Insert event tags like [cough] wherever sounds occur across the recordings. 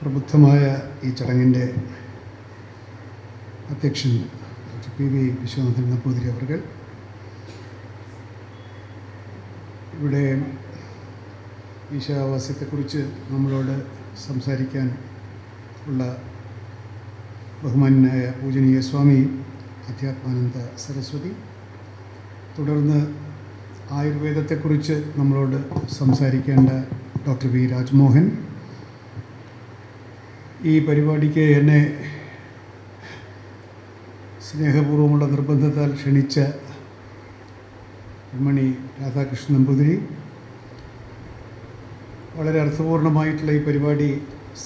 പ്രബുദ്ധമായ ഈ ചടങ്ങിന്റെ അധ്യക്ഷൻ പി വി വിശ്വനാഥൻ നമ്പൂതിരി അവർ ഇവിടെ ഈശാവാസ്യത്തെക്കുറിച്ച് നമ്മളോട് സംസാരിക്കാൻ ഉള്ള ബഹുമാനായ പൂജനീയ സ്വാമി അധ്യാത്മാനന്ദ സരസ്വതി. തുടർന്ന് ആയുർവേദത്തെക്കുറിച്ച് നമ്മളോട് സംസാരിക്കേണ്ട ഡോക്ടർ വി രാജ്മോഹൻ. ഈ പരിപാടിക്ക് എന്നെ സ്നേഹപൂർവമുള്ള നിർബന്ധത്താൽ ക്ഷണിച്ച മണി രാധാകൃഷ്ണൻ നമ്പൂതിരി. വളരെ അർത്ഥപൂർണമായിട്ടുള്ള ഈ പരിപാടി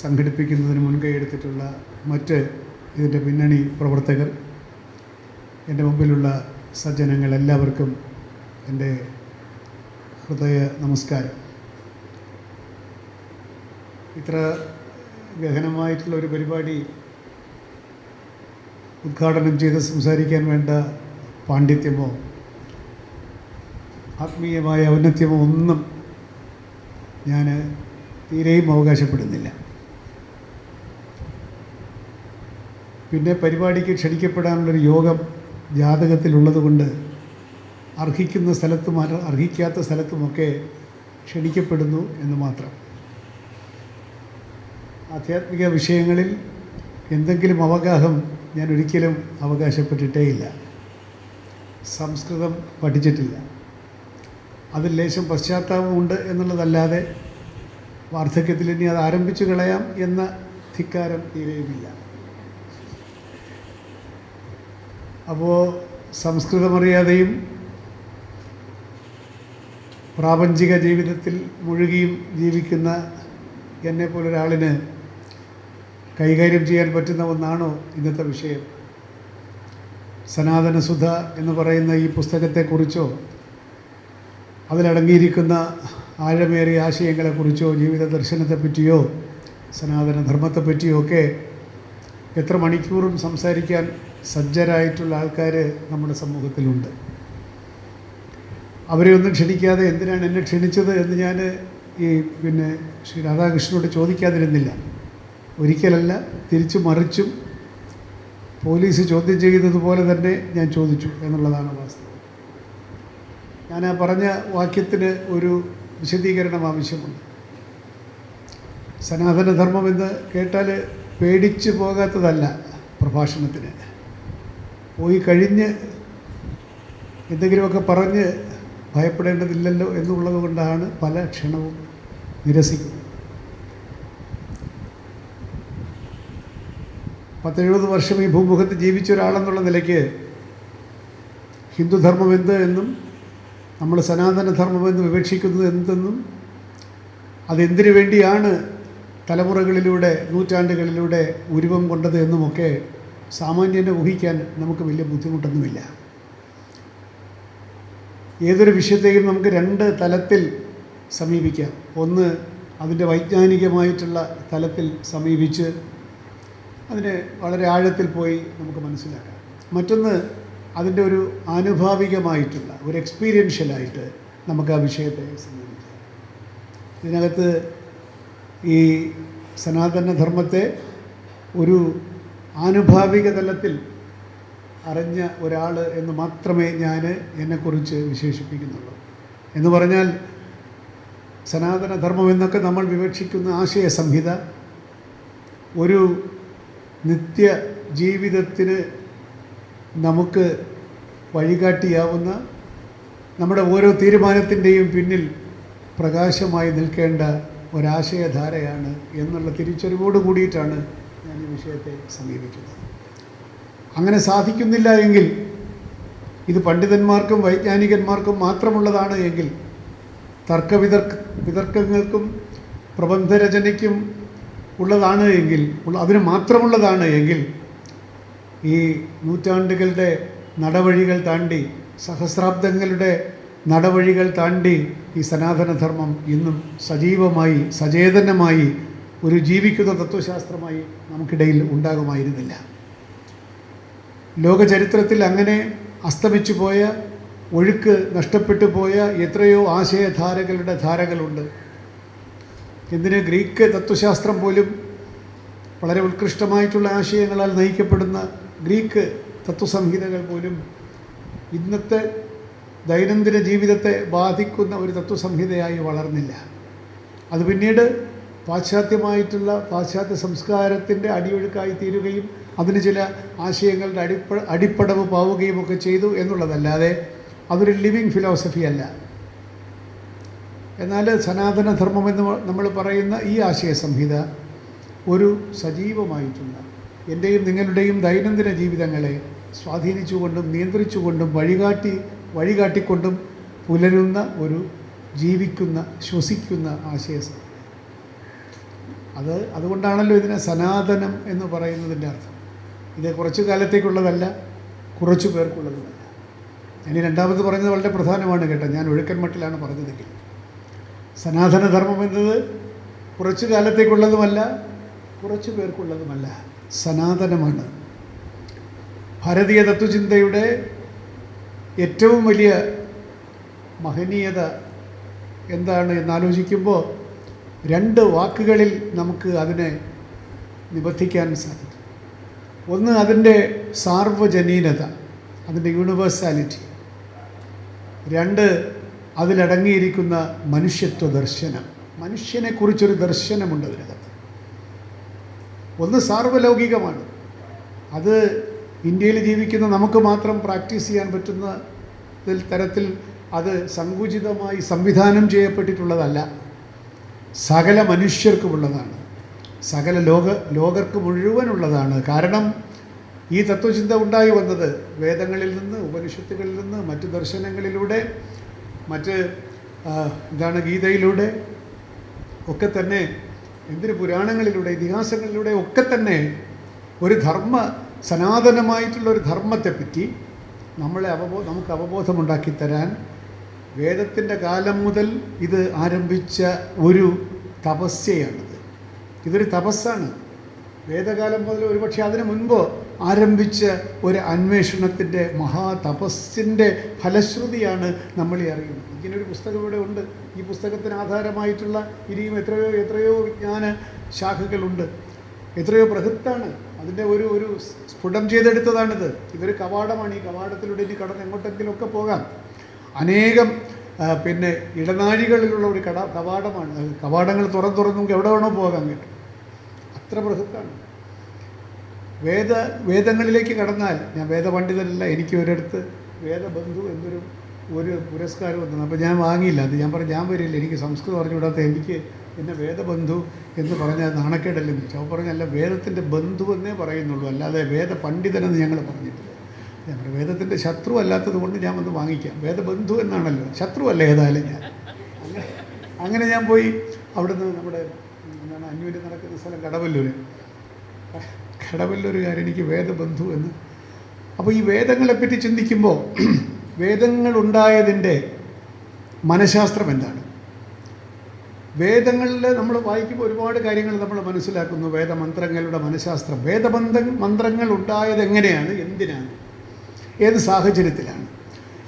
സംഘടിപ്പിക്കുന്നതിന് മുൻകൈ എടുത്തിട്ടുള്ള മറ്റ് ഇതിന്റെ പിന്നണി പ്രവർത്തകർ എന്റെ മുമ്പിലുള്ള സജ്ജനങ്ങൾ എല്ലാവർക്കും എന്റെ ഹൃദയ നമസ്കാരം. ഇത്ര ഗഹനമായിട്ടുള്ള ഒരു പരിപാടി ഉദ്ഘാടനം ചെയ്ത് സംസാരിക്കാൻ വേണ്ട പാണ്ഡിത്യമോ ആത്മീയമായ ഔന്നത്യമോ ഒന്നും ഞാൻ തീരെയും അവകാശപ്പെടുന്നില്ല. പിന്നെ പരിപാടിക്ക് ക്ഷണിക്കപ്പെടാനുള്ളൊരു യോഗം ജാതകത്തിലുള്ളതുകൊണ്ട് അർഹിക്കുന്ന സ്ഥലത്തും അർ- അർഹിക്കാത്ത സ്ഥലത്തുമൊക്കെ ക്ഷണിക്കപ്പെടുന്നു എന്ന് മാത്രം. ആധ്യാത്മിക വിഷയങ്ങളിൽ എന്തെങ്കിലും അവഗാഹം ഞാൻ ഒരിക്കലും അവകാശപ്പെട്ടിട്ടേയില്ല. സംസ്കൃതം പഠിച്ചിട്ടില്ല. അതിൽ ലേശം പശ്ചാത്താപമുണ്ട് എന്നുള്ളതല്ലാതെ വാർദ്ധക്യത്തിൽ ഇനി അത് ആരംഭിച്ചു കളയാം എന്ന ധിക്കാരം തീരെയുമില്ല. അപ്പോൾ സംസ്കൃതമറിയാതെയും പ്രാപഞ്ചിക ജീവിതത്തിൽ മുഴുകിയും ജീവിക്കുന്ന എന്നെ പോലൊരാളിന് കൈകാര്യം ചെയ്യാൻ പറ്റുന്ന ഒന്നാണോ ഇന്നത്തെ വിഷയം? സനാതനസുധ എന്ന് പറയുന്ന ഈ പുസ്തകത്തെക്കുറിച്ചോ അതിലടങ്ങിയിരിക്കുന്ന ആഴമേറിയ ആശയങ്ങളെക്കുറിച്ചോ ജീവിത ദർശനത്തെപ്പറ്റിയോ സനാതന ധർമ്മത്തെപ്പറ്റിയോ ഒക്കെ എത്ര മണിക്കൂറും സംസാരിക്കാൻ സജ്ജരായിട്ടുള്ള ആൾക്കാർ നമ്മുടെ സമൂഹത്തിലുണ്ട്. അവരെ ഒന്നും ക്ഷണിക്കാതെ എന്തിനാണ് എന്നെ ക്ഷണിച്ചത് എന്ന് ഞാൻ ഈ പിന്നെ ശ്രീ രാധാകൃഷ്ണനോട് ചോദിക്കാതിരുന്നില്ല. ഒരിക്കലല്ല തിരിച്ചു മറിച്ചും പോലീസ് ചോദ്യം ചെയ്തതുപോലെ തന്നെ ഞാൻ ചോദിച്ചു എന്നുള്ളതാണ് വാസ്തവം. ഞാൻ ആ പറഞ്ഞ വാക്യത്തിന് ഒരു വിശദീകരണം ആവശ്യമുണ്ട്. സനാതനധർമ്മം എന്ന് കേട്ടാൽ പേടിച്ചു പോകാത്തതല്ല പ്രഭാഷണത്തിന്. പോയി കഴിഞ്ഞ് എന്തെങ്കിലുമൊക്കെ പറഞ്ഞ് ഭയപ്പെടേണ്ടതില്ലല്ലോ എന്നുള്ളത് കൊണ്ടാണ് പല ക്ഷണവും നിരസിക്കുന്നത്. പത്തെഴുപത് വർഷം ഈ ഭൂമുഖത്ത് ജീവിച്ച ഒരാളെന്നുള്ള നിലയ്ക്ക് ഹിന്ദുധർമ്മം എന്ത് എന്നും നമ്മൾ സനാതനധർമ്മം എന്ന് വിവക്ഷിക്കുന്നത് എന്തെന്നും അതെന്തിനു വേണ്ടിയാണ് തലമുറകളിലൂടെ നൂറ്റാണ്ടുകളിലൂടെ ഉരുവം കൊണ്ടത് എന്നുമൊക്കെ സാമാന്യനെ ഊഹിക്കാൻ നമുക്ക് വലിയ ബുദ്ധിമുട്ടൊന്നുമില്ല. ഏതൊരു വിഷയത്തെയും നമുക്ക് രണ്ട് തലത്തിൽ സമീപിക്കാം. ഒന്ന് അതിന്റെ വൈജ്ഞാനികമായിട്ടുള്ള തലത്തിൽ സമീപിച്ച് അതിനെ വളരെ ആഴത്തിൽ പോയി നമുക്ക് മനസ്സിലാക്കാം. മറ്റൊന്ന് അതിന്റെ ഒരു ആനുഭാവികമായിട്ടുള്ള ഒരു എക്സ്പീരിയൻഷ്യലായിട്ട് നമുക്ക് ആ വിഷയത്തെ സംബന്ധിക്കാം. ഇതിനകത്ത് ഈ സനാതനധർമ്മത്തെ ഒരു ആനുഭാവിക തലത്തിൽ അറിഞ്ഞ ഒരാൾ എന്ന് മാത്രമേ ഞാൻ എന്നെക്കുറിച്ച് വിശേഷിപ്പിക്കുന്നുള്ളൂ. എന്ന് പറഞ്ഞാൽ സനാതനധർമ്മം എന്നൊക്കെ നമ്മൾ വിവക്ഷിക്കുന്ന ആശയ സംഹിത ഒരു നിത്യ ജീവിതത്തിന് നമുക്ക് വഴികാട്ടിയാവുന്ന നമ്മുടെ ഓരോ തീരുമാനത്തിന്റെയും പിന്നിൽ പ്രകാശമായി നിൽക്കേണ്ട ഒരാശയധാരയാണ് എന്നുള്ള തിരിച്ചറിവോട് കൂടിയിട്ടാണ് ഞാൻ ഈ വിഷയത്തെ സമീപിക്കുന്നത്. അങ്ങനെ സാധിക്കുന്നില്ല എങ്കിൽ ഇത് പണ്ഡിതന്മാർക്കും വൈജ്ഞാനികന്മാർക്കും മാത്രമുള്ളതാണ് എങ്കിൽ തർക്കവിതർക്ക വിതർക്കങ്ങൾക്കും പ്രബന്ധരചനയ്ക്കും ഉള്ളതാണ് എങ്കിൽ അതിന് മാത്രമുള്ളതാണ് എങ്കിൽ ഈ നൂറ്റാണ്ടുകളുടെ നടവഴികൾ താണ്ടി സഹസ്രാബ്ദങ്ങളുടെ നടവഴികൾ താണ്ടി ഈ സനാതനധർമ്മം ഇന്നും സജീവമായി സചേതനമായി ഒരു ജീവിക്കുന്ന തത്വശാസ്ത്രമായി നമുക്കിടയിൽ ഉണ്ടാകുമായിരുന്നില്ല. ലോകചരിത്രത്തിൽ അങ്ങനെ അസ്തമിച്ചു പോയ ഒഴുക്ക് നഷ്ടപ്പെട്ടു പോയ എത്രയോ ആശയധാരകളുടെ ധാരകളുണ്ട്. എന്തിന് ഗ്രീക്ക് തത്വശാസ്ത്രം പോലും വളരെ ഉത്കൃഷ്ടമായിട്ടുള്ള ആശയങ്ങളാൽ നയിക്കപ്പെടുന്ന ഗ്രീക്ക് തത്വസംഹിതകൾ പോലും ഇന്നത്തെ ദൈനംദിന ജീവിതത്തെ ബാധിക്കുന്ന ഒരു തത്വസംഹിതയായി വളർന്നില്ല. അത് പിന്നീട് പാശ്ചാത്യമായിട്ടുള്ള പാശ്ചാത്യ സംസ്കാരത്തിന്റെ അടിയൊഴുക്കായി തീരുകയും അതിന് ചില ആശയങ്ങളുടെ അടിപ്പ അടിപ്പടവ് പാവുകയും ഒക്കെ ചെയ്തു എന്നുള്ളതല്ലാതെ അതൊരു ലിവിങ് ഫിലോസഫി അല്ല. എന്നാൽ സനാതനധർമ്മം എന്ന് നമ്മൾ പറയുന്ന ഈ ആശയ സംഹിത ഒരു സജീവമായിട്ടുള്ള എന്റെയും നിങ്ങളുടെയും ദൈനംദിന ജീവിതങ്ങളെ സ്വാധീനിച്ചുകൊണ്ടും നിയന്ത്രിച്ചുകൊണ്ടും വഴികാട്ടി വഴികാട്ടിക്കൊണ്ടും പുലരുന്ന ഒരു ജീവിക്കുന്ന ശ്വസിക്കുന്ന ആശയ അത് അതുകൊണ്ടാണല്ലോ ഇതിനെ സനാതനം എന്ന് പറയുന്നതിന്റെ അർത്ഥം. ഇത് കുറച്ചു കാലത്തേക്കുള്ളതല്ല കുറച്ചു പേർക്കുള്ളതുമല്ല. ഇനി രണ്ടാമത് പറഞ്ഞത് വളരെ പ്രധാനമാണ് കേട്ടോ. ഞാൻ ഒഴുക്കൻ മട്ടിലാണ് പറഞ്ഞതെങ്കിൽ. സനാതനധർമ്മം എന്നത് കുറച്ചു കാലത്തേക്കുള്ളതുമല്ല കുറച്ച് പേർക്കുള്ളതുമല്ല സനാതനമാണ്. ഭാരതീയ തത്വചിന്തയുടെ ഏറ്റവും വലിയ മഹനീയത എന്താണ് എന്നാലോചിക്കുമ്പോൾ രണ്ട് വാക്കുകളിൽ നമുക്ക് അതിനെ നിബദ്ധിക്കാൻ സാധിക്കും. ഒന്ന് അതിന്റെ സാർവജനീനത അതിന്റെ യൂണിവേഴ്സാലിറ്റി. രണ്ട് അതിലടങ്ങിയിരിക്കുന്ന മനുഷ്യത്വ ദർശനം. മനുഷ്യനെക്കുറിച്ചൊരു ദർശനമുണ്ട് അതിനകത്ത്. ഒന്ന് സാർവലൗകികമാണ്. അത് ഇന്ത്യയിൽ ജീവിക്കുന്ന നമുക്ക് മാത്രം പ്രാക്ടീസ് ചെയ്യാൻ പറ്റുന്ന തരത്തിൽ അത് സങ്കുചിതമായി സംവിധാനം ചെയ്യപ്പെട്ടിട്ടുള്ളതല്ല. സകല മനുഷ്യർക്കുമുള്ളതാണ്. സകല ലോക ലോകർക്ക് മുഴുവനുള്ളതാണ്. കാരണം ഈ തത്വചിന്ത ഉണ്ടായി വന്നത് വേദങ്ങളിൽ നിന്ന് ഉപനിഷത്തുകളിൽ നിന്ന് മറ്റു ദർശനങ്ങളിലൂടെ മറ്റ് എന്താണ് ഗീതയിലൂടെ ഒക്കെ തന്നെ എന്തിന് പുരാണങ്ങളിലൂടെ ഇതിഹാസങ്ങളിലൂടെ ഒക്കെ തന്നെ ഒരു ധർമ്മ സനാതനമായിട്ടുള്ള ഒരു ധർമ്മത്തെപ്പറ്റി നമ്മളെ അവബോ നമുക്ക് അവബോധമുണ്ടാക്കി തരാൻ വേദത്തിന്റെ കാലം മുതൽ ഇത് ആരംഭിച്ച ഒരു തപസ്യയാണിത്. ഇതൊരു തപസ്സാണ്. വേദകാലം മുതൽ ഒരുപക്ഷെ അതിനു മുൻപ് ആരംഭിച്ച ഒരു അന്വേഷണത്തിന്റെ മഹാതപസ്സിന്റെ ഫലശ്രുതിയാണ് നമ്മൾ ഈ അറിയുന്നത്. ഇങ്ങനൊരു പുസ്തകം ഇവിടെ ഉണ്ട്. ഈ പുസ്തകത്തിന് ആധാരമായിട്ടുള്ള ഇനിയും എത്രയോ എത്രയോ വിജ്ഞാന ശാഖകളുണ്ട്. എത്രയോ ബൃഹത്താണ് അതിന്റെ ഒരു ഒരു സ്ഫുടം ചെയ്തെടുത്തതാണിത്. ഇതൊരു കവാടമാണ്. ഈ കവാടത്തിലൂടെ ഇനി കടന്ന് എങ്ങോട്ടെങ്കിലുമൊക്കെ പോകാം. അനേകം പിന്നെ ഇടനാഴികളിലുള്ള ഒരു കട കവാടമാണ്. കവാടങ്ങൾ തുറന്നു തുറന്ന് നമുക്ക് എവിടെ വേണോ പോകാൻ കിട്ടും അത്ര ബൃഹത്താണ് വേദ വേദങ്ങളിലേക്ക് കടന്നാൽ ഞാൻ വേദപണ്ഡിതനല്ല എനിക്ക് ഒരിടത്ത് വേദബന്ധു എന്നൊരു ഒരു പുരസ്കാരം വന്നു. അപ്പോൾ ഞാൻ വാങ്ങിയില്ല. അത് ഞാൻ പറഞ്ഞു ഞാൻ വരില്ല. എനിക്ക് സംസ്കൃതം അറിഞ്ഞുകൂടാത്ത എനിക്ക് എന്നെ വേദബന്ധു എന്ന് പറഞ്ഞാൽ നാണക്കേടല്ലെന്ന് ചോദിച്ചു. അപ്പോൾ പറഞ്ഞല്ല വേദത്തിന്റെ ബന്ധു എന്നേ പറയുന്നുള്ളൂ. അല്ലാതെ വേദ പണ്ഡിതനെന്ന് ഞങ്ങൾ പറഞ്ഞിട്ടില്ല. ഞാൻ പറഞ്ഞു വേദത്തിന്റെ ശത്രു അല്ലാത്തത് കൊണ്ട് ഞാൻ വന്ന് വാങ്ങിക്കാം. വേദബന്ധു എന്നാണല്ലോ. ശത്രു അല്ല ഏതായാലും ഞാൻ. അങ്ങനെ അങ്ങനെ ഞാൻ പോയി അവിടുന്ന് നമ്മുടെ എന്താണ് അന്യൂര് നടക്കുന്ന സ്ഥലം കടവല്ലൂര്. കടവല്ലൂരുകാർ എനിക്ക് വേദബന്ധു എന്ന്. അപ്പോൾ ഈ വേദങ്ങളെപ്പറ്റി ചിന്തിക്കുമ്പോൾ [clears throat] വേദങ്ങൾ ഉണ്ടായതിന്റെ മനഃശാസ്ത്രം എന്താണ്? വേദങ്ങളിൽ നമ്മൾ വായിക്കുമ്പോൾ ഒരുപാട് കാര്യങ്ങൾ നമ്മൾ മനസ്സിലാക്കുന്നു. വേദമന്ത്രങ്ങളുടെ മനഃശാസ്ത്രം. വേദബന്ധ മന്ത്രങ്ങൾ ഉണ്ടായത് എങ്ങനെയാണ് എന്തിനാണ്? ഏത് സാഹചര്യത്തിലാണ്?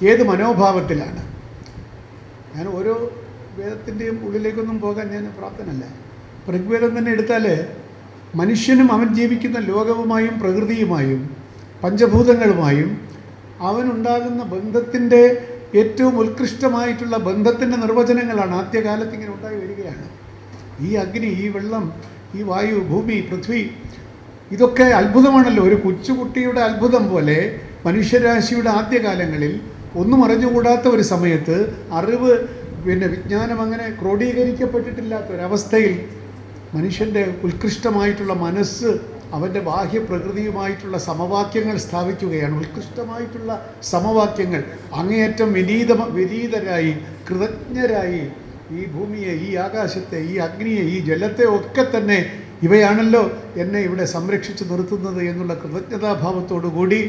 ഏത് മനോഭാവത്തിലാണ്? ഞാൻ ഓരോ വേദത്തിന്റെയും ഉള്ളിലേക്കൊന്നും പോകാൻ ഞാൻ പ്രാപ്തനല്ല. ഋഗ്വേദം തന്നെ എടുത്താൽ മനുഷ്യനും അവൻ ജീവിക്കുന്ന ലോകവുമായും പ്രകൃതിയുമായും പഞ്ചഭൂതങ്ങളുമായും അവനുണ്ടാകുന്ന ബന്ധത്തിന്റെ ഏറ്റവും ഉത്കൃഷ്ടമായിട്ടുള്ള ബന്ധത്തിന്റെ നിർവചനങ്ങളാണ് ആദ്യകാലത്ത് ഇങ്ങനെ ഉണ്ടായി വരികയാണ്. ഈ അഗ്നി ഈ വെള്ളം ഈ വായു ഭൂമി പൃഥ്വി ഇതൊക്കെ അത്ഭുതമാണല്ലോ. ഒരു കൊച്ചുകുട്ടിയുടെ അത്ഭുതം പോലെ മനുഷ്യരാശിയുടെ ആദ്യകാലങ്ങളിൽ ഒന്നും അറിഞ്ഞുകൂടാത്ത ഒരു സമയത്ത് അറിവ് പിന്നെ വിജ്ഞാനം അങ്ങനെ ക്രോഡീകരിക്കപ്പെട്ടിട്ടില്ലാത്ത ഒരവസ്ഥയിൽ മനുഷ്യന്റെ ഉത്കൃഷ്ടമായിട്ടുള്ള മനസ്സ് അവന്റെ ബാഹ്യ പ്രകൃതിയുമായിട്ടുള്ള സമവാക്യങ്ങൾ സ്ഥാപിക്കുകയാണ്. ഉത്കൃഷ്ടമായിട്ടുള്ള സമവാക്യങ്ങൾ അങ്ങേയറ്റം വിനീത വിനീതരായി കൃതജ്ഞരായി ഈ ഭൂമിയെ ഈ ആകാശത്തെ ഈ അഗ്നിയെ ഈ ജലത്തെ ഒക്കെ തന്നെ ഇവയാണല്ലോ എന്നെ ഇവിടെ സംരക്ഷിച്ചു നിർത്തുന്നത് എന്നുള്ള കൃതജ്ഞതാഭാവത്തോടുകൂടി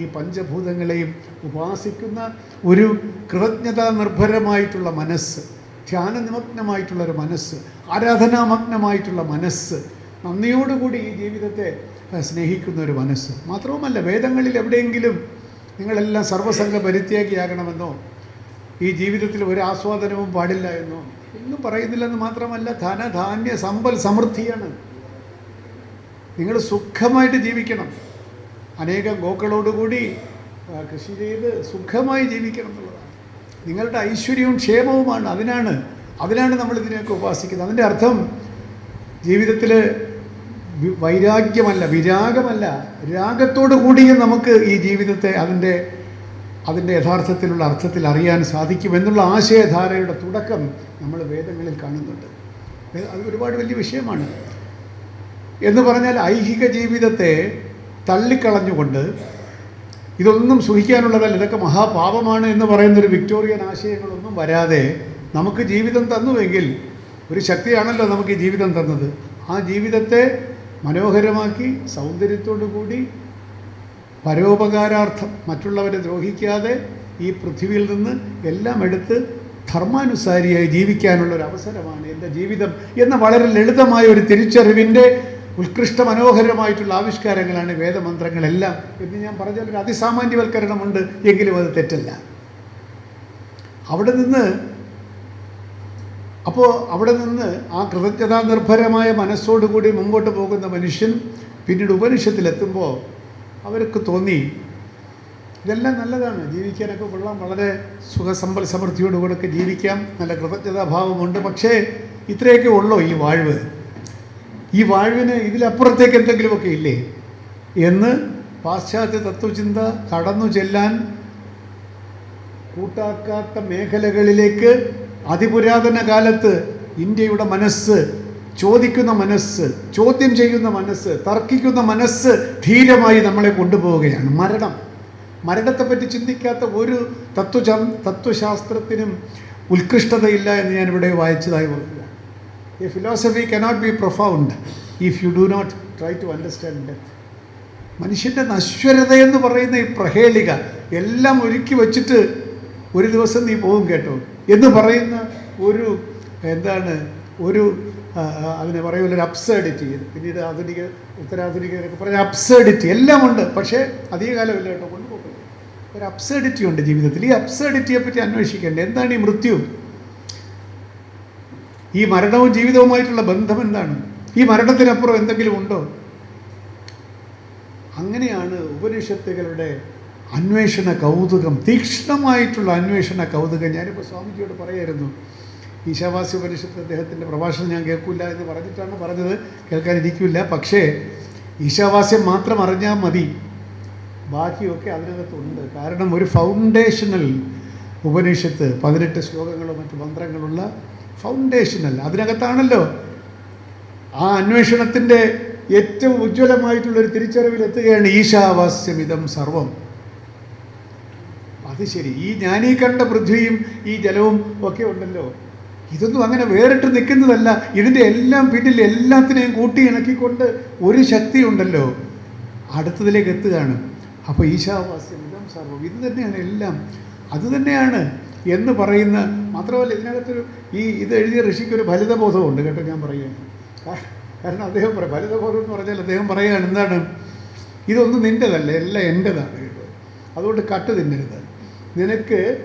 ഈ പഞ്ചഭൂതങ്ങളെയും ഉപാസിക്കുന്ന ഒരു കൃതജ്ഞതാ നിർഭരമായിട്ടുള്ള മനസ്സ്. ധ്യാനനിമഗ്നമായിട്ടുള്ളൊരു മനസ്സ് ആരാധനാമഗ്നമായിട്ടുള്ള മനസ്സ് നന്ദിയോടുകൂടി ഈ ജീവിതത്തെ സ്നേഹിക്കുന്ന ഒരു മനസ്സ്. മാത്രവുമല്ല വേദങ്ങളിൽ എവിടെയെങ്കിലും നിങ്ങളെല്ലാം സർവസംഘ പരിത്യാഗിയാകണമെന്നോ ഈ ജീവിതത്തിൽ ഒരു ആസ്വാദനവും പാടില്ല എന്നോ ഒന്നും പറയുന്നില്ലെന്ന് മാത്രമല്ല ധനധാന്യ സമ്പൽ സമൃദ്ധിയാണ്. നിങ്ങൾ സുഖമായിട്ട് ജീവിക്കണം. അനേകം ഗോക്കളോടുകൂടി കൃഷി ചെയ്ത് സുഖമായി ജീവിക്കണം എന്നുള്ളതാണ്. നിങ്ങളുടെ ഐശ്വര്യവും ക്ഷേമവുമാണ്. അതിനാണ് അതിനാണ് നമ്മൾ ഇതിനെയൊക്കെ ഉപാസിക്കുന്നത്. അതിന്റെ അർത്ഥം ജീവിതത്തിൽ വൈരാഗ്യമല്ല വിരാഗമല്ല. രാഗത്തോടു കൂടിയും നമുക്ക് ഈ ജീവിതത്തെ അതിന്റെ അതിന്റെ യഥാർത്ഥത്തിലുള്ള അർത്ഥത്തിൽ അറിയാൻ സാധിക്കും എന്നുള്ള ആശയധാരയുടെ തുടക്കം നമ്മൾ വേദങ്ങളിൽ കാണുന്നുണ്ട്. അത് ഒരുപാട് വലിയ വിഷയമാണ്. എന്ന് പറഞ്ഞാൽ ഐഹിക ജീവിതത്തെ തള്ളിക്കളഞ്ഞുകൊണ്ട് ഇതൊന്നും സുഖിക്കാനുള്ളതല്ല ഇതൊക്കെ മഹാപാപമാണ് എന്ന് പറയുന്നൊരു വിക്ടോറിയൻ ആശയങ്ങളൊന്നും വരാതെ നമുക്ക് ജീവിതം തന്നുവെങ്കിൽ ഒരു ശക്തിയാണല്ലോ നമുക്ക് ഈ ജീവിതം തന്നത്. ആ ജീവിതത്തെ മനോഹരമാക്കി സൗന്ദര്യത്തോടു കൂടി പരോപകാരാർത്ഥം മറ്റുള്ളവരെ ദ്രോഹിക്കാതെ ഈ പൃഥ്വിയിൽ നിന്ന് എല്ലാം എടുത്ത് ധർമാനുസാരിയായി ജീവിക്കാനുള്ള ഒരു അവസരമാണ് എന്റെ ജീവിതം എന്ന വളരെ ലളിതമായ ഒരു തിരിച്ചറിവിന്റെ ഉത്കൃഷ്ട മനോഹരമായിട്ടുള്ള ആവിഷ്കാരങ്ങളാണ് വേദമന്ത്രങ്ങളെല്ലാം എന്ന് ഞാൻ പറഞ്ഞാൽ ഒരു അതിസാമാന്യവൽക്കരണമുണ്ട് എങ്കിലും അത് തെറ്റല്ല. അവിടെ നിന്ന് അപ്പോൾ അവിടെ നിന്ന് ആ കൃതജ്ഞതാ നിർഭരമായ മനസ്സോടുകൂടി മുമ്പോട്ട് പോകുന്ന മനുഷ്യൻ പിന്നീട് ഉപനിഷത്തിലെത്തുമ്പോൾ അവർക്ക് തോന്നി ഇതെല്ലാം നല്ലതാണ്. ജീവിക്കാനൊക്കെ കൊള്ളാം. വളരെ സുഖസമ്പൽ സമൃദ്ധിയോടുകൂടെയൊക്കെ ജീവിക്കാം. നല്ല കൃതജ്ഞതാഭാവമുണ്ട്. പക്ഷേ ഇത്രയൊക്കെ ഉള്ളോ ഈ വാഴ്വ്. ഈ വാഴുവിന് ഇതിലപ്പുറത്തേക്ക് എന്തെങ്കിലുമൊക്കെ ഇല്ലേ? എന്ന് പാശ്ചാത്യ തത്വചിന്ത കടന്നു ചെല്ലാൻ കൂട്ടാക്കാത്ത മേഖലകളിലേക്ക് അതിപുരാതന കാലത്ത് ഇന്ത്യയുടെ മനസ്സ് ചോദിക്കുന്ന മനസ്സ് ചോദ്യം ചെയ്യുന്ന മനസ്സ് തർക്കിക്കുന്ന മനസ്സ് ധീരമായി നമ്മളെ കൊണ്ടുപോവുകയാണ്. മരണം. മരണത്തെപ്പറ്റി ചിന്തിക്കാത്ത ഒരു തത്വ തത്വശാസ്ത്രത്തിനും ഉത്കൃഷ്ടതയില്ല എന്ന് ഞാനിവിടെ വായിച്ചതായി a philosophy cannot be profound if you do not try to understand death മനുഷ്യന്റെ നശ്വരത എന്ന് പറയുന്ന ഈ പ്രഹേളിക എല്ലാം ഒരുക്കി വച്ചിട്ട് ഒരു ദിവസം നീ പോകും കേട്ടോ എന്ന് പറയുന്ന ഒരു എന്താണ് ഒരു അതിനെ പറയുമല്ലോ ഒരു അപ്സേഡിറ്റി പിന്നീട് ആധുനിക ഉത്തരാധുനികരൊക്കെ പറഞ്ഞ അപ്സേഡിറ്റി എല്ലാം ഉണ്ട് പക്ഷേ അധികകാലമില്ല കേട്ടോ കൊണ്ടുപോകും ഒരു അപ്സേഡിറ്റി ഉണ്ട് ജീവിതത്തിൽ. ഈ അപ്സേഡിറ്റിയെ പറ്റി അന്വേഷിക്കേണ്ടത് എന്താണ് ഈ മൃത്യു? ഈ മരണവും ജീവിതവുമായിട്ടുള്ള ബന്ധം എന്താണ് ഈ മരണത്തിനപ്പുറം എന്തെങ്കിലും ഉണ്ടോ? അങ്ങനെയാണ് ഉപനിഷത്തുകളുടെ അന്വേഷണ കൗതുകം തീക്ഷ്ണമായിട്ടുള്ള അന്വേഷണ കൗതുകം. ഞാനിപ്പോൾ സ്വാമിജിയോട് പറയായിരുന്നു ഈശാവാസി ഉപനിഷത്ത് അദ്ദേഹത്തിന്റെ പ്രഭാഷണം ഞാൻ കേൾക്കില്ല എന്ന് പറഞ്ഞിട്ടാണ് പറഞ്ഞത്. കേൾക്കാനിരിക്കില്ല പക്ഷേ ഈശാവാസ്യം മാത്രം അറിഞ്ഞാൽ മതി. ബാക്കിയൊക്കെ അതിനകത്തുണ്ട്. കാരണം ഒരു ഫൗണ്ടേഷണൽ ഉപനിഷത്ത് പതിനെട്ട് ശ്ലോകങ്ങളും മറ്റു മന്ത്രങ്ങളുള്ള ഫൗണ്ടേഷണൽ അതിനകത്താണല്ലോ ആ അന്വേഷണത്തിന്റെ ഏറ്റവും ഉജ്ജ്വലമായിട്ടുള്ളൊരു തിരിച്ചറിവിൽ എത്തുകയാണ് ഈശാവാസ്യമിതം സർവം. അത് ശരി. ഈ ഞാനീ കണ്ട പൃഥ്വിയും ഈ ജലവും ഒക്കെ ഉണ്ടല്ലോ. ഇതൊന്നും അങ്ങനെ വേറിട്ട് നിൽക്കുന്നതല്ല. ഇതിന്റെ എല്ലാം പിന്നിൽ എല്ലാത്തിനെയും കൂട്ടി ഇണക്കിക്കൊണ്ട് ഒരു ശക്തി ഉണ്ടല്ലോ. അടുത്തതിലേക്ക് എത്തുകയാണ്. അപ്പോൾ ഈശാവാസ്യം ഇതം സർവം. ഇത് തന്നെയാണ് എല്ലാം. അത് തന്നെയാണ് എന്ന് പറയുന്ന മാത്രമല്ല ഇതിനകത്തൊരു ഈ ഇത് എഴുതിയ ഋഷിക്ക് ഒരു ഫലിതബോധമുണ്ട് കേട്ടോ ഞാൻ പറയുകയാണ് കാരണം അദ്ദേഹം പറയും ഫലിതബോധം എന്ന് പറഞ്ഞാൽ അദ്ദേഹം പറയുകയാണ് എന്താണ്? ഇതൊന്നും നിന്റെതല്ല എല്ലാം എന്റെതാണ് കേട്ടോ. അതുകൊണ്ട് കട്ട് തിന്നരുത്. നിനക്ക്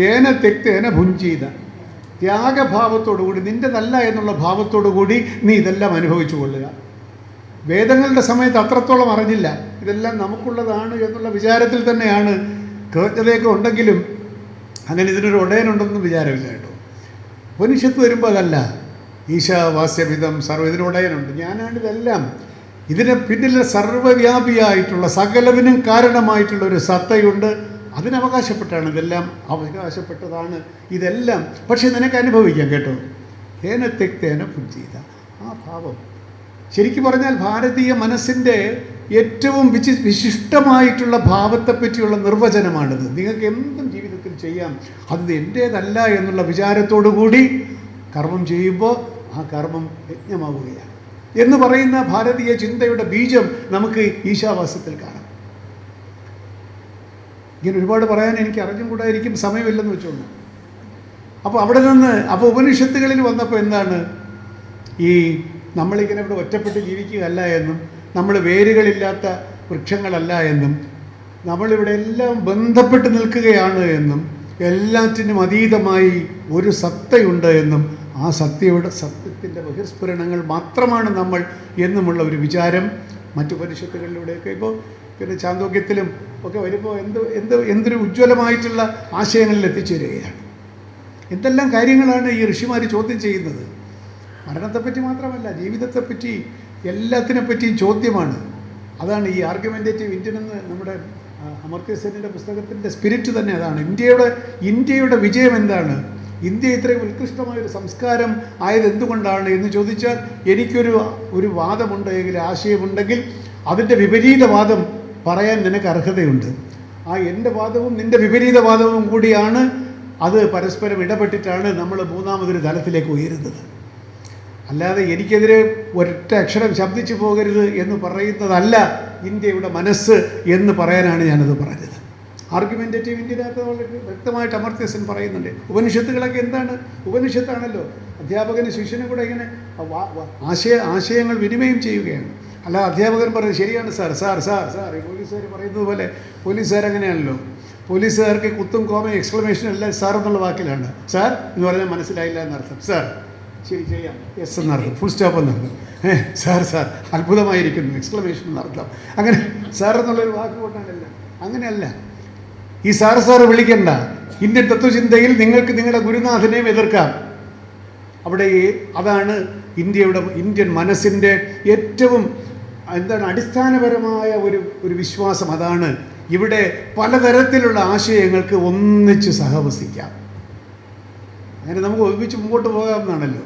തേന തെക്തേന ഭുഞ്ചീത. ത്യാഗഭാവത്തോടുകൂടി നിന്റെതല്ല എന്നുള്ള ഭാവത്തോടുകൂടി നീ ഇതെല്ലാം അനുഭവിച്ചു കൊള്ളുക. വേദങ്ങളുടെ സമയത്ത് അത്രത്തോളം അറിഞ്ഞില്ല. ഇതെല്ലാം നമുക്കുള്ളതാണ് എന്നുള്ള വിചാരത്തിൽ തന്നെയാണ്. കൃതജ്ഞതയൊക്കെ ഉണ്ടെങ്കിലും അങ്ങനെ ഇതിനൊരു ഉടയനുണ്ടെന്നും വിചാരമില്ല കേട്ടോ. ഉപനിഷത്ത് വരുമ്പോൾ അതല്ല. ഈശാവാസ്യവിധം സർവ ഇതിന് ഉടയനുണ്ട്. ഞാനാണ് ഇതെല്ലാം. ഇതിന് പിന്നിലെ സർവവ്യാപിയായിട്ടുള്ള സകലവിനും കാരണമായിട്ടുള്ള ഒരു സത്തയുണ്ട്. അതിനവകാശപ്പെട്ടാണ് ഇതെല്ലാം. അവകാശപ്പെട്ടതാണ് ഇതെല്ലാം. പക്ഷേ നിനക്ക് അനുഭവിക്കാം കേട്ടോ. തേന തെക്തേന പുഞ്ചീത ആ ഭാവം. ശരിക്കും പറഞ്ഞാൽ ഭാരതീയ മനസ്സിന്റെ ഏറ്റവും വിശി വിശിഷ്ടമായിട്ടുള്ള ഭാവത്തെപ്പറ്റിയുള്ള നിർവചനമാണിത്. നിങ്ങൾക്ക് എന്തും ജീവിതത്തിൽ ചെയ്യാം. അത് എന്റേതല്ല എന്നുള്ള വിചാരത്തോടു കൂടി കർമ്മം ചെയ്യുമ്പോൾ ആ കർമ്മം യജ്ഞമാവുകയാണ്. എന്ന് പറയുന്ന ഭാരതീയ ചിന്തയുടെ ബീജം നമുക്ക് ഈശാവാസ്യത്തിൽ കാണാം. ഇങ്ങനെ ഒരുപാട് പറയാൻ എനിക്ക് അറിഞ്ഞും കൂടായിരിക്കും സമയമില്ലെന്ന് വെച്ചോളൂ. അപ്പോൾ അവിടെ നിന്ന് അപ്പോൾ ഉപനിഷത്തുകളിൽ വന്നപ്പോൾ എന്താണ്? ഈ നമ്മളിങ്ങനെ ഇവിടെ ഒറ്റപ്പെട്ട് ജീവിക്കുകയല്ല എന്നും നമ്മൾ വേരുകളില്ലാത്ത വൃക്ഷങ്ങളല്ല എന്നും നമ്മളിവിടെ എല്ലാം ബന്ധപ്പെട്ട് നിൽക്കുകയാണ് എന്നും എല്ലാറ്റിനും അതീതമായി ഒരു സത്തയുണ്ട് എന്നും ആ സത്യയുടെ സത്യത്തിന്റെ ബഹിർസ്ഫുരണങ്ങൾ മാത്രമാണ് നമ്മൾ എന്നുമുള്ള ഒരു വിചാരം മറ്റു പരിഷത്തുകളിലൂടെയൊക്കെ. ഇപ്പോൾ പിന്നെ ചാന്തോക്യത്തിലും ഒക്കെ വരുമ്പോൾ എന്ത് എന്ത് എന്തൊരു ഉജ്ജ്വലമായിട്ടുള്ള ആശയങ്ങളിൽ എത്തിച്ചേരുകയാണ്. എന്തെല്ലാം കാര്യങ്ങളാണ് ഈ ഋഷിമാർ ചോദ്യം ചെയ്യുന്നത്? മരണത്തെപ്പറ്റി മാത്രമല്ല ജീവിതത്തെപ്പറ്റി എല്ലാത്തിനെപ്പറ്റിയും ചോദ്യമാണ്. അതാണ് ഈ ആർഗ്യുമെന്റേറ്റീവ് എന്ന് നമ്മുടെ അമർത്യ സെന്നിന്റെ പുസ്തകത്തിന്റെ സ്പിരിറ്റ് തന്നെ അതാണ്. ഇന്ത്യയുടെ ഇന്ത്യയുടെ വിജയം എന്താണ്? ഇന്ത്യ ഇത്രയും ഉത്കൃഷ്ടമായ ഒരു സംസ്കാരം ആയത് എന്തുകൊണ്ടാണ് എന്ന് ചോദിച്ചാൽ എനിക്കൊരു ഒരു വാദമുണ്ട് എങ്കിൽ ആശയമുണ്ടെങ്കിൽ അതിന്റെ വിപരീത വാദം പറയാൻ നിനക്ക് അർഹതയുണ്ട്. ആ എന്റെ വാദവും നിന്റെ വിപരീത വാദവും കൂടിയാണ് അത് പരസ്പരം ഇടപെട്ടിട്ടാണ് നമ്മൾ മൂന്നാമതൊരു തലത്തിലേക്ക് ഉയരുന്നത്. അല്ലാതെ എനിക്കെതിരെ ഒരൊറ്റ അക്ഷരം ശബ്ദിച്ചു പോകരുത് എന്ന് പറയുന്നതല്ല ഇന്ത്യയുടെ മനസ്സ് എന്ന് പറയാനാണ് ഞാനത് പറഞ്ഞത്. ആർഗ്യുമെന്റേറ്റീവ് ഇന്ത്യനകത്ത് വളരെ വ്യക്തമായിട്ട് അമർത്യസൻ പറയുന്നുണ്ട്. ഉപനിഷത്തുകളൊക്കെ എന്താണ്? ഉപനിഷത്താണല്ലോ. അധ്യാപകന് ശിഷ്യനും കൂടെ ഇങ്ങനെ ആശയ ആശയങ്ങൾ വിനിമയം ചെയ്യുകയാണ്. അല്ല അധ്യാപകൻ പറയുന്നത് ശരിയാണ് സാർ സാർ സാർ സാർ. ഈ പോലീസുകാർ പറയുന്നത് പോലെ പോലീസുകാർ അങ്ങനെയാണല്ലോ. പോലീസുകാർക്ക് കുത്തും കോമയും എക്സ്പ്ലമേഷനും എല്ലാം സാർ എന്നുള്ള വാക്കിലാണ്. സാർ എന്ന് പറഞ്ഞാൽ മനസ്സിലായില്ല എന്നർത്ഥം. സാർ ശരി ചെയ്യാം എസ് എന്നർത്ഥം ഫുൾ സ്റ്റോപ്പ് എന്നർത്ഥം ഏ സാർ സാർ അത്ഭുതമായിരിക്കുന്നു. എക്സ്ക്ലമേഷൻ എന്നർത്ഥം അങ്ങനെ സാർ എന്നുള്ളൊരു വാക്ക് കൊണ്ടാണല്ല അങ്ങനെയല്ല. ഈ സാർ സാർ വിളിക്കണ്ട. ഇന്ത്യൻ തത്വചിന്തയിൽ നിങ്ങൾക്ക് നിങ്ങളുടെ ഗുരുനാഥനെയും എതിർക്കാം. അവിടെ അതാണ് ഇന്ത്യയുടെ ഇന്ത്യൻ മനസ്സിന്റെ ഏറ്റവും എന്താണ് അടിസ്ഥാനപരമായ ഒരു ഒരു വിശ്വാസം. അതാണ് ഇവിടെ പലതരത്തിലുള്ള ആശയങ്ങൾക്ക് ഒന്നിച്ച് സഹവസിക്കാം. അങ്ങനെ നമുക്ക് ഒരുമിച്ച് മുമ്പോട്ട് പോകാമെന്നാണല്ലോ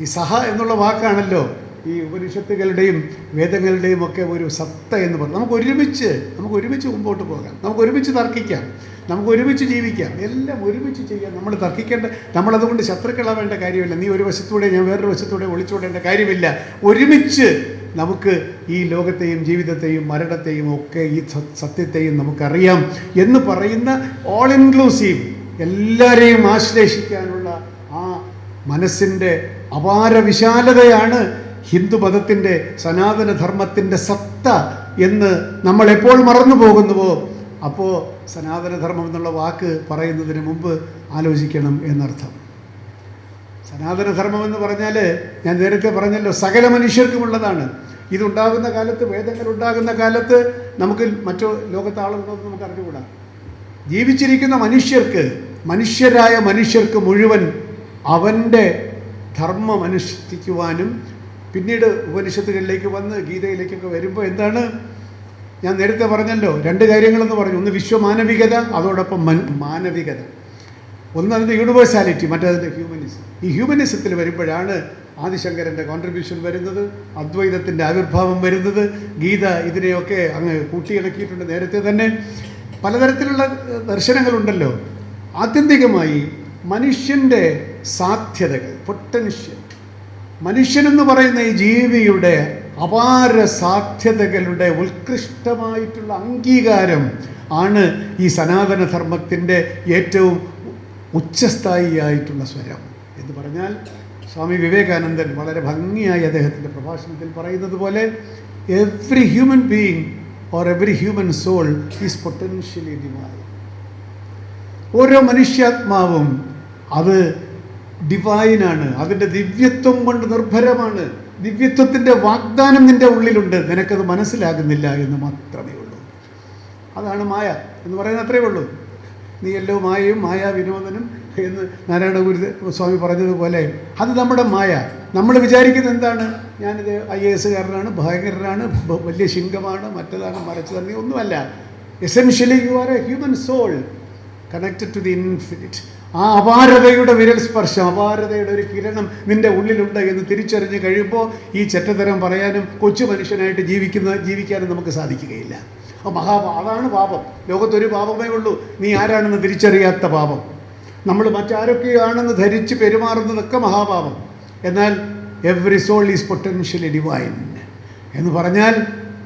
ഈ സഹ എന്നുള്ള വാക്കാണല്ലോ ഈ ഉപനിഷത്തുകളുടെയും വേദങ്ങളുടെയും ഒക്കെ ഒരു സത്ത എന്ന് പറഞ്ഞു നമുക്ക് ഒരുമിച്ച് നമുക്ക് ഒരുമിച്ച് മുമ്പോട്ട് പോകാം. നമുക്ക് ഒരുമിച്ച് തർക്കിക്കാം. നമുക്ക് ഒരുമിച്ച് ജീവിക്കാം. എല്ലാം ഒരുമിച്ച് ചെയ്യാം നമ്മൾ തർക്കിക്കേണ്ട നമ്മളതുകൊണ്ട് ശത്രുക്കളാവേണ്ട കാര്യമില്ല. നീ ഒരു വശത്തൂടെ ഞാൻ വേറൊരു വശത്തൂടെ ഒളിച്ചോടേണ്ട കാര്യമില്ല. ഒരുമിച്ച് നമുക്ക് ഈ ലോകത്തെയും ജീവിതത്തെയും മരണത്തെയും ഒക്കെ ഈ സത്യത്തെയും നമുക്കറിയാം എന്ന് പറയുന്ന ഓൾ ഇൻക്ലൂസീവ് എല്ലാവരെയും ആശ്ലേഷിക്കാനുള്ള ആ മനസ്സിന്റെ അപാര വിശാലതയാണ് ഹിന്ദു മതത്തിന്റെ സനാതനധർമ്മത്തിന്റെ സത്ത എന്ന് നമ്മൾ എപ്പോൾ മറന്നു പോകുന്നുവോ? അപ്പോൾ സനാതനധർമ്മം എന്നുള്ള വാക്ക് പറയുന്നതിന് മുമ്പ് ആലോചിക്കണം എന്നർത്ഥം. സനാതനധർമ്മം എന്ന് പറഞ്ഞാൽ ഞാൻ നേരത്തെ പറഞ്ഞല്ലോ സകല മനുഷ്യർക്കുമുള്ളതാണ് ഇതുണ്ടാകുന്ന കാലത്ത് വേദങ്ങൾ ഉണ്ടാകുന്ന കാലത്ത് നമുക്ക് മറ്റു ലോകത്താളുകളൊന്നും നമുക്ക് അറിഞ്ഞുകൂടാ. ജീവിച്ചിരിക്കുന്ന മനുഷ്യർക്ക് മനുഷ്യരായ മനുഷ്യർക്ക് മുഴുവൻ അവന്റെ ധർമ്മം അനുഷ്ഠിക്കുവാനും പിന്നീട് ഉപനിഷത്തുകളിലേക്ക് വന്ന് ഗീതയിലേക്കൊക്കെ വരുമ്പോൾ എന്താണ്? ഞാൻ നേരത്തെ പറഞ്ഞല്ലോ രണ്ട് കാര്യങ്ങളെന്ന് പറഞ്ഞു. ഒന്ന് വിശ്വമാനവികത അതോടൊപ്പം മൻ മാനവികത. ഒന്ന് അതിന്റെ യൂണിവേഴ്സാലിറ്റി മറ്റേതിന്റെ ഹ്യൂമനിസം ഈ ഹ്യൂമനിസത്തിൽ വരുമ്പോഴാണ് ആദിശങ്കരന്റെ കോൺട്രിബ്യൂഷൻ വരുന്നത് അദ്വൈതത്തിന്റെ ആവിർഭാവം വരുന്നത് ഗീത ഇതിനെയൊക്കെ അങ്ങ് കൂട്ടിയിണക്കിയിട്ടുണ്ട് നേരത്തെ തന്നെ. പലതരത്തിലുള്ള ദർശനങ്ങളുണ്ടല്ലോ. ആത്യന്തികമായി മനുഷ്യന്റെ സാധ്യതകൾ പൊട്ടൻഷ്യൽ മനുഷ്യനെന്ന് പറയുന്ന ഈ ജീവിയുടെ അപാര സാധ്യതകളുടെ ഉത്കൃഷ്ടമായിട്ടുള്ള അംഗീകാരം ആണ് ഈ സനാതനധർമ്മത്തിന്റെ ഏറ്റവും ഉച്ചസ്ഥായിയായിട്ടുള്ള സ്വരം. എന്ന് പറഞ്ഞാൽ സ്വാമി വിവേകാനന്ദൻ വളരെ ഭംഗിയായി അദ്ദേഹത്തിന്റെ പ്രഭാഷണത്തിൽ പറയുന്നത് പോലെ every human being or every human soul is potentially divine ഓരോ മനുഷ്യാത്മാവും അത് ഡിവൈനാണ് അതിന്റെ ദിവ്യത്വം കൊണ്ട് നിർഭരമാണ്. ദിവ്യത്വത്തിന്റെ വാഗ്ദാനം നിന്റെ ഉള്ളിലുണ്ട്. നിനക്കത് മനസ്സിലാകുന്നില്ല എന്ന് മാത്രമേ ഉള്ളൂ. അതാണ് മായ എന്ന് പറയുന്നത് അത്രയേ ഉള്ളൂ. നീ എല്ലോ മായയും മായ വിനോദനും എന്ന് നാരായണ ഗുരു സ്വാമി പറഞ്ഞതുപോലെ അത് നമ്മുടെ മായ. നമ്മൾ വിചാരിക്കുന്നത് എന്താണ്? ഞാനിത് ഐ എ എസ്സുകാരനാണ് ഭയങ്കരനാണ് വലിയ ശിങ്കമാണ് മറ്റതാണ് മറച്ചതാണ് ഒന്നുമല്ല. Essentially you are a human soul connected to the infinite ആ അപാരതയുടെ വിരൽ സ്പർശം അപാരതയുടെ ഒരു കിരണം നിന്റെ ഉള്ളിലുണ്ട് എന്ന് തിരിച്ചറിഞ്ഞ് കഴിയുമ്പോൾ ഈ ചെറ്റത്തരം പറയാനും കൊച്ചു മനുഷ്യനായിട്ട് ജീവിക്കുന്ന ജീവിക്കാനും നമുക്ക് സാധിക്കുകയില്ല. അപ്പോൾ മഹാപാ അതാണ് പാപം. ലോകത്തൊരു പാപമേ ഉള്ളൂ. നീ ആരാണെന്ന് തിരിച്ചറിയാത്ത പാപം. നമ്മൾ മറ്റാരൊക്കെയാണെന്ന് ധരിച്ച് പെരുമാറുന്നതൊക്കെ മഹാപാപം. എന്നാൽ every soul is potentially divine എന്ന് പറഞ്ഞാൽ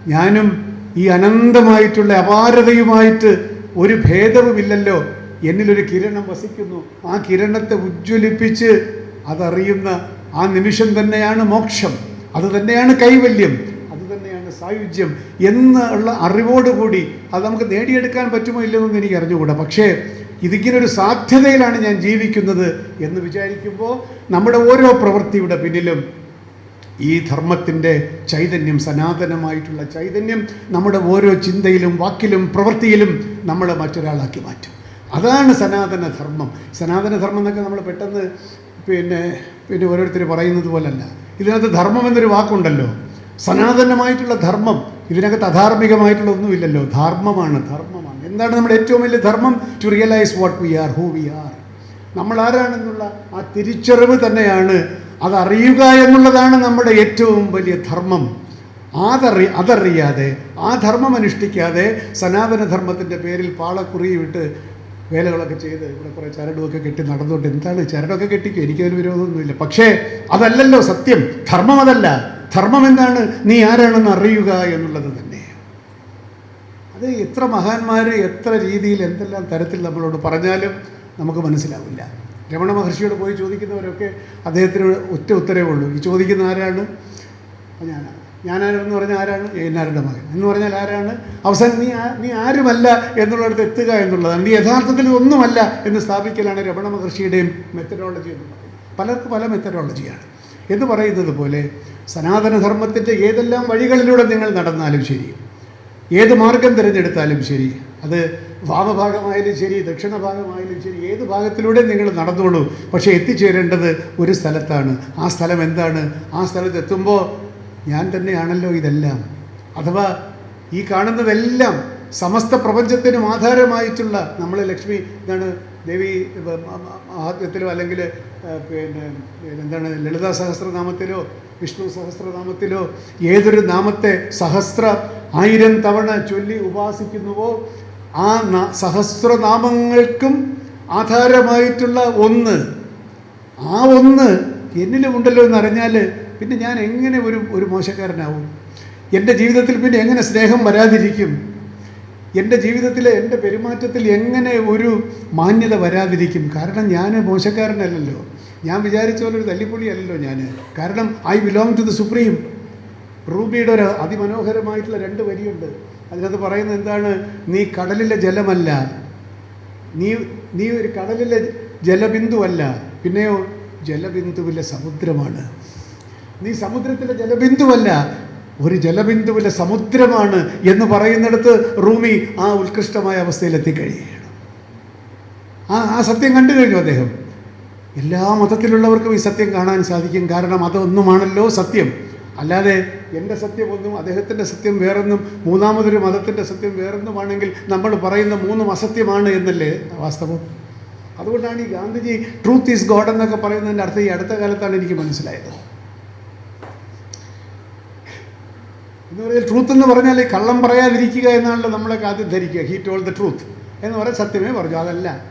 ഞാനും ഈ അനന്തമായിട്ടുള്ള അപാരതയുമായിട്ട് ഒരു ഭേദവുമില്ലല്ലോ. എന്നിലൊരു കിരണം വസിക്കുന്നു. ആ കിരണത്തെ ഉജ്ജ്വലിപ്പിച്ച് അതറിയുന്ന ആ നിമിഷം തന്നെയാണ് മോക്ഷം. അത് തന്നെയാണ് കൈവല്യം. അത് തന്നെയാണ് സായുജ്യം എന്നുള്ള അറിവോടുകൂടി അത് നമുക്ക് നേടിയെടുക്കാൻ പറ്റുമോ ഇല്ലെന്നൊന്നും എനിക്ക് അറിഞ്ഞുകൂടാ. പക്ഷേ ഇതിങ്ങനൊരു സാധ്യതയിലാണ് ഞാൻ ജീവിക്കുന്നത് എന്ന് വിചാരിക്കുമ്പോൾ നമ്മുടെ ഓരോ പ്രവൃത്തിയുടെ പിന്നിലും ഈ ധർമ്മത്തിന്റെ ചൈതന്യം സനാതനമായിട്ടുള്ള ചൈതന്യം നമ്മുടെ ഓരോ ചിന്തയിലും വാക്കിലും പ്രവൃത്തിയിലും നമ്മളെ മറ്റൊരാളാക്കി മാറ്റും. അതാണ് സനാതന ധർമ്മം സനാതന ധർമ്മം എന്നൊക്കെ നമ്മൾ പെട്ടെന്ന് പിന്നെ പിന്നെ ഓരോരുത്തർ പറയുന്നത് പോലല്ല. ഇതിനകത്ത് ധർമ്മം എന്നൊരു വാക്കുണ്ടല്ലോ. സനാതനമായിട്ടുള്ള ധർമ്മം. ഇതിനകത്ത് അധാർമികമായിട്ടുള്ള ഒന്നുമില്ലല്ലോ ധർമ്മമാണ് ധർമ്മമാണ്. എന്താണ് നമ്മുടെ ഏറ്റവും വലിയ ധർമ്മം? To realise what we are who we are നമ്മൾ ആരാണെന്നുള്ള ആ തിരിച്ചറിവ് തന്നെയാണ് അതറിയുക എന്നുള്ളതാണ് നമ്മുടെ ഏറ്റവും വലിയ ധർമ്മം. അതറി അതറിയാതെ ആ ധർമ്മം അനുഷ്ഠിക്കാതെ സനാതന ധർമ്മത്തിന്റെ പേരിൽ പാളക്കുറി വിട്ട് വേലകളൊക്കെ ചെയ്ത് ഇവിടെ കുറേ ചരടുമൊക്കെ കെട്ടി നടന്നുകൊണ്ട് എന്താണ് ചരടൊക്കെ കെട്ടിക്കും? എനിക്കതിന് വിരോധമൊന്നുമില്ല. പക്ഷേ അതല്ലല്ലോ സത്യം. ധർമ്മം അതല്ല. ധർമ്മം എന്താണ്? നീ ആരാണെന്ന് അറിയുക എന്നുള്ളത് തന്നെ. അത് എത്ര മഹാന്മാർ എത്ര രീതിയിൽ എന്തെല്ലാം തരത്തിൽ നമ്മളോട് പറഞ്ഞാലും നമുക്ക് മനസ്സിലാവില്ല. രമണ മഹർഷിയോട് പോയി ചോദിക്കുന്നവരൊക്കെ അദ്ദേഹത്തിന് ഒറ്റ ഉത്തരവേ ഉള്ളൂ. ഈ ചോദിക്കുന്ന ആരാണ്? ഞാനാണ്. ഞാനാരെന്ന് പറഞ്ഞാൽ ആരാണ്? ഏനാരുടെ മകൻ. എന്ന് പറഞ്ഞാൽ ആരാണ്? അവസാനം നീ നീ ആരുമല്ല എന്നുള്ളിടത്ത് എത്തുക എന്നുള്ളതാണ്. നീ യഥാർത്ഥത്തിൽ ഒന്നുമല്ല എന്ന് സ്ഥാപിക്കലാണ് രമണ മഹർഷിയുടെയും മെത്തഡോളജി എന്ന് പറയുന്നത്. പലർക്കും പല മെത്തഡോളജിയാണ് എന്ന് പറയുന്നത് പോലെ സനാതനധർമ്മത്തിന്റെ ഏതെല്ലാം വഴികളിലൂടെ നിങ്ങൾ നടന്നാലും ശരി ഏത് മാർഗം തിരഞ്ഞെടുത്താലും ശരി അത് വാമഭാഗമായാലും ശരി ദക്ഷിണഭാഗമായാലും ശരി ഏത് ഭാഗത്തിലൂടെ നിങ്ങൾ നടന്നോളൂ പക്ഷേ എത്തിച്ചേരേണ്ടത് ഒരു സ്ഥലത്താണ്. ആ സ്ഥലം എന്താണ്? ആ സ്ഥലത്ത് എത്തുമ്പോൾ ഞാൻ തന്നെയാണല്ലോ ഇതെല്ലാം. അഥവാ ഈ കാണുന്നതെല്ലാം സമസ്ത പ്രപഞ്ചത്തിനും ആധാരമായിട്ടുള്ള നമ്മൾ ലക്ഷ്മി എന്താണ് ദേവി മഹാത്മ്യത്തിലോ അല്ലെങ്കിൽ പിന്നെ എന്താണ് ലളിതാ സഹസ്രനാമത്തിലോ വിഷ്ണു സഹസ്രനാമത്തിലോ ഏതൊരു നാമത്തെ സഹസ്ര ആയിരം തവണ ചൊല്ലി ഉപാസിക്കുന്നുവോ ആ സഹസ്രനാമങ്ങൾക്കും ആധാരമായിട്ടുള്ള ഒന്ന്. ആ ഒന്ന് എന്നിലുമുണ്ടല്ലോ എന്നറിഞ്ഞാൽ പിന്നെ ഞാൻ എങ്ങനെ ഒരു ഒരു മോശക്കാരനാവും? എന്റെ ജീവിതത്തിൽ പിന്നെ എങ്ങനെ സ്നേഹം വരാതിരിക്കും? എന്റെ ജീവിതത്തിലെ എന്റെ പെരുമാറ്റത്തിൽ എങ്ങനെ ഒരു മാന്യത വരാതിരിക്കും? കാരണം ഞാൻ മോശക്കാരനല്ലല്ലോ. ഞാൻ വിചാരിച്ച പോലെ ഒരു തല്ലിപ്പൊളിയല്ലല്ലോ ഞാൻ കാരണം I belong to the supreme റൂബിയുടെ ഒരു അതിമനോഹരമായിട്ടുള്ള രണ്ട് വരിയുണ്ട്. അതിനകത്ത് പറയുന്നത് എന്താണ്? നീ കടലിലെ ജലമല്ല. നീ നീ ഒരു കടലിലെ ജലബിന്ദുവല്ല. പിന്നെയോ ജലബിന്ദുവിലെ സമുദ്രമാണ്. നീ സമുദ്രത്തിലെ ജലബിന്ദുവല്ല ഒരു ജലബിന്ദുവിലെ സമുദ്രമാണ് എന്ന് പറയുന്നിടത്ത് റൂമി ആ ഉത്കൃഷ്ടമായ അവസ്ഥയിൽ എത്തിക്കഴിയുകയാണ്. ആ ആ സത്യം കണ്ടു കഴിഞ്ഞു അദ്ദേഹം. എല്ലാ മതത്തിലുള്ളവർക്കും ഈ സത്യം കാണാൻ സാധിക്കും. കാരണം അതൊന്നുമാണല്ലോ സത്യം. അല്ലാതെ എന്റെ സത്യം ഒന്നും അദ്ദേഹത്തിന്റെ സത്യം വേറൊന്നും മൂന്നാമതൊരു മതത്തിന്റെ സത്യം വേറൊന്നുമാണെങ്കിൽ നമ്മൾ പറയുന്ന മൂന്നും അസത്യമാണ് എന്നല്ലേ വാസ്തവം? അതുകൊണ്ടാണ് ഈ ഗാന്ധിജി ട്രൂത്ത് ഈസ് ഗോഡ് എന്നൊക്കെ പറയുന്നതിന്റെ അർത്ഥം ഈ അടുത്ത കാലത്താണ് എനിക്ക് മനസ്സിലായത്. എന്ന് പറഞ്ഞാൽ ട്രൂത്ത് എന്ന് പറഞ്ഞാൽ കള്ളം പറയാതിരിക്കുക എന്നാണല്ലോ നമ്മളൊക്കെ ആദ്യം ധരിക്കുക. ഹീ ടോൾ ദ ട്രൂത്ത് എന്ന് പറയാൻ സത്യമേ പറഞ്ഞു. അതല്ല.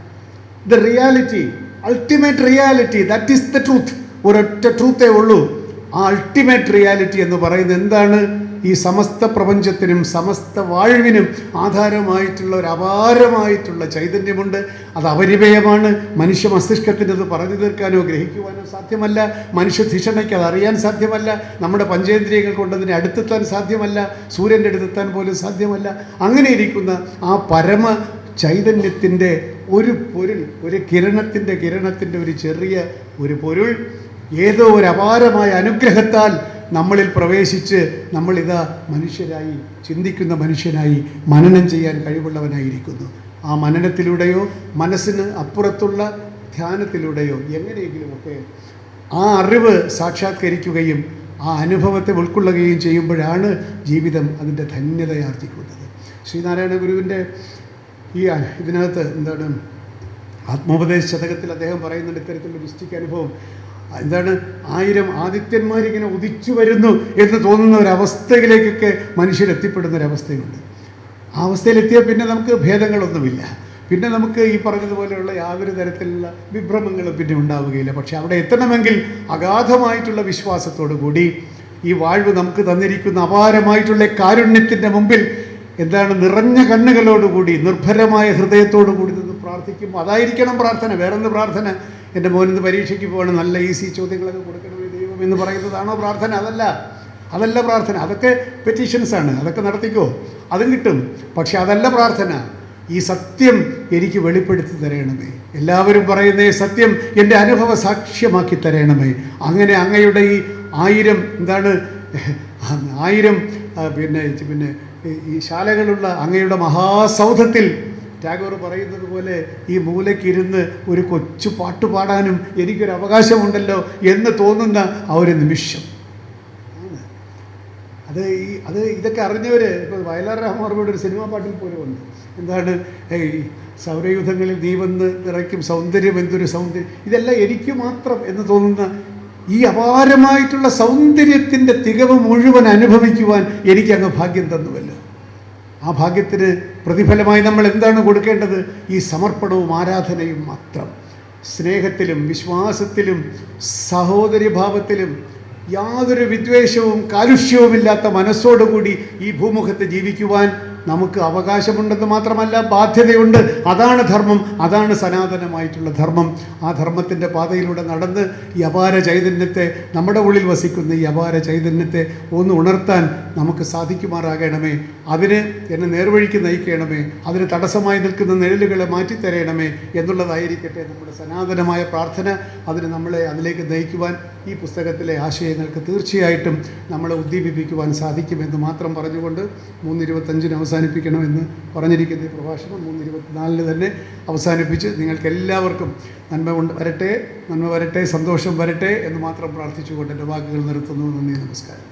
The reality ultimate reality that is the truth ഒരൊറ്റ ട്രൂത്തേ ഉള്ളൂ. ആ അൾട്ടിമേറ്റ് റിയാലിറ്റി എന്ന് പറയുന്നത് എന്താണ്? ഈ സമസ്ത പ്രപഞ്ചത്തിനും സമസ്ത വാഴ്വിനും ആധാരമായിട്ടുള്ള ഒരു അപാരമായിട്ടുള്ള ചൈതന്യമുണ്ട്. അത് അപരിമയമാണ്. മനുഷ്യ മസ്തിഷ്കത്തിന് അത് പറഞ്ഞു തീർക്കാനോ ഗ്രഹിക്കുവാനോ സാധ്യമല്ല. മനുഷ്യ ധിഷണയ്ക്ക് അത് അറിയാൻ സാധ്യമല്ല. നമ്മുടെ പഞ്ചേന്ദ്രിയങ്ങൾ കൊണ്ടതിനെ അടുത്തെത്താൻ സാധ്യമല്ല. സൂര്യന്റെ അടുത്തെത്താൻ പോലും സാധ്യമല്ല. അങ്ങനെ ഇരിക്കുന്ന ആ പരമ ചൈതന്യത്തിന്റെ ഒരു പൊരുൾ ഒരു കിരണത്തിന്റെ കിരണത്തിന്റെ ഒരു ചെറിയ ഒരു പൊരുൾ ഏതോ ഒരു അപാരമായ അനുഗ്രഹത്താൽ നമ്മളിൽ പ്രവേശിച്ച് നമ്മളിതാ മനുഷ്യരായി ചിന്തിക്കുന്ന മനുഷ്യനായി മനനം ചെയ്യാൻ കഴിവുള്ളവനായിരിക്കുന്നു. ആ മനനത്തിലൂടെയോ മനസ്സിന് അപ്പുറത്തുള്ള ധ്യാനത്തിലൂടെയോ എങ്ങനെയെങ്കിലുമൊക്കെ ആ അറിവ് സാക്ഷാത്കരിക്കുകയും ആ അനുഭവത്തെ ഉൾക്കൊള്ളുകയും ചെയ്യുമ്പോഴാണ് ജീവിതം അതിന്റെ ധന്യതയാർജിക്കുന്നത്. ശ്രീനാരായണ ഗുരുവിന്റെ ഈ ഇതിനകത്ത് എന്താണ് ആത്മോപദേശ ശതകത്തിൽ അദ്ദേഹം പറയുന്നുണ്ട് ഇത്തരത്തിലുള്ള മിസ്റ്റിക് അനുഭവം. എന്താണ്? ആയിരം ആദിത്യന്മാരിങ്ങനെ ഉദിച്ചു വരുന്നു എന്ന് തോന്നുന്ന ഒരവസ്ഥയിലേക്കൊക്കെ മനുഷ്യരെത്തിപ്പെടുന്ന ഒരവസ്ഥയുണ്ട്. ആ അവസ്ഥയിലെത്തിയാൽ പിന്നെ നമുക്ക് ഭേദങ്ങളൊന്നുമില്ല. പിന്നെ നമുക്ക് ഈ പറഞ്ഞതുപോലെയുള്ള യാതൊരു തരത്തിലുള്ള വിഭ്രമങ്ങളും പിന്നെ ഉണ്ടാവുകയില്ല. പക്ഷെ അവിടെ എത്തണമെങ്കിൽ അഗാധമായിട്ടുള്ള വിശ്വാസത്തോടു കൂടി ഈ വാഴ്വ് നമുക്ക് തന്നിരിക്കുന്ന അപാരമായിട്ടുള്ള കാരുണ്യത്തിന്റെ മുമ്പിൽ എന്താണ് നിറഞ്ഞ കണ്ണുകളോടുകൂടി നിർഭരമായ ഹൃദയത്തോടു കൂടി നിന്ന് പ്രാർത്ഥിക്കുമ്പോൾ അതായിരിക്കണം പ്രാർത്ഥന. വേറൊന്ന് പ്രാർത്ഥന. എന്റെ മോനിന്ന് പരീക്ഷയ്ക്ക് പോകണം നല്ല ഈസി ചോദ്യങ്ങളൊക്കെ കൊടുക്കണമേ ദൈവം എന്ന് പറയുന്നതാണോ പ്രാർത്ഥന? അതല്ല. അതല്ല പ്രാർത്ഥന. അതൊക്കെ പെറ്റീഷൻസാണ് അതൊക്കെ നടത്തിക്കോ. അതും കിട്ടും. പക്ഷെ അതല്ല പ്രാർത്ഥന. ഈ സത്യം എനിക്ക് വെളിപ്പെടുത്തി തരണമേ. എല്ലാവരും പറയുന്ന സത്യം എന്റെ അനുഭവ സാക്ഷ്യമാക്കി തരണമേ. അങ്ങനെ അങ്ങയുടെ ഈ ആയിരം എന്താണ്? ആയിരം പിന്നെ പിന്നെ ഈ ശാലകളുള്ള അങ്ങയുടെ മഹാസൗധത്തിൽ ടാഗോർ പറയുന്നത് പോലെ ഈ മൂലയ്ക്കിരുന്ന് ഒരു കൊച്ചു പാട്ട് പാടാനും എനിക്കൊരു അവകാശമുണ്ടല്ലോ എന്ന് തോന്നുന്ന ആ ഒരു നിമിഷം. അത് ഈ അത് ഇതൊക്കെ അറിഞ്ഞവർ ഇപ്പോൾ വയലാർ രാമവർമ്മയുടെ ഒരു സിനിമാ പാട്ടിൽ പോലും ഉണ്ട് എന്താണ്? ഈ സൗരയുധങ്ങളിൽ നീ വന്ന് നിറയ്ക്കും സൗന്ദര്യം എന്തൊരു സൗന്ദര്യം? ഇതെല്ലാം എനിക്ക് മാത്രം എന്ന് തോന്നുന്ന ഈ അപാരമായിട്ടുള്ള സൗന്ദര്യത്തിന്റെ തികവ് മുഴുവൻ അനുഭവിക്കുവാൻ എനിക്കങ്ങ് ഭാഗ്യം തന്നുവല്ലോ. ആ ഭാഗ്യത്തിന് പ്രതിഫലമായി നമ്മൾ എന്താണ് കൊടുക്കേണ്ടത്? ഈ സമർപ്പണവും ആരാധനയും മാത്രം. സ്നേഹത്തിലും വിശ്വാസത്തിലും സഹോദര്യഭാവത്തിലും യാതൊരു വിദ്വേഷവും കാലുഷ്യവുമില്ലാത്ത മനസ്സോടുകൂടി ഈ ഭൂമുഖത്ത് ജീവിക്കുവാൻ നമുക്ക് അവകാശമുണ്ടെന്ന് മാത്രമല്ല ബാധ്യതയുണ്ട്. അതാണ് ധർമ്മം അതാണ് സനാതനമായിട്ടുള്ള ധർമ്മം. ആ ധർമ്മത്തിന്റെ പാതയിലൂടെ നടന്ന് ഈ അപാര ചൈതന്യത്തെ നമ്മുടെ ഉള്ളിൽ വസിക്കുന്ന ഈ അപാര ചൈതന്യത്തെ ഒന്ന് ഉണർത്താൻ നമുക്ക് സാധിക്കുമാറാകണമേ. അതിന് എന്നെ നേർവഴിക്ക് നയിക്കണമേ. അതിന് തടസ്സമായി നിൽക്കുന്ന നിഴലുകളെ മാറ്റിത്തരയണമേ എന്നുള്ളതായിരിക്കട്ടെ നമ്മുടെ സനാതനമായ പ്രാർത്ഥന. അതിന് നമ്മളെ അതിലേക്ക് നയിക്കുവാൻ ഈ പുസ്തകത്തിലെ ആശയങ്ങൾക്ക് തീർച്ചയായിട്ടും നമ്മളെ ഉദ്ദീപിപ്പിക്കുവാൻ സാധിക്കുമെന്ന് മാത്രം പറഞ്ഞുകൊണ്ട് മൂന്ന് ഇരുപത്തഞ്ചിന് അവസാനിപ്പിക്കണമെന്ന് പറഞ്ഞിരിക്കുന്ന പ്രഭാഷണം മൂന്ന് ഇരുപത്തിനാലിന് തന്നെ അവസാനിപ്പിച്ച് നിങ്ങൾക്ക് എല്ലാവർക്കും നന്മ കൊണ്ട് വരട്ടെ നന്മ വരട്ടെ സന്തോഷം വരട്ടെ എന്ന് മാത്രം പ്രാർത്ഥിച്ചുകൊണ്ട് എന്റെ വാക്കുകൾ നിർത്തുന്നു. നന്ദി നമസ്കാരം.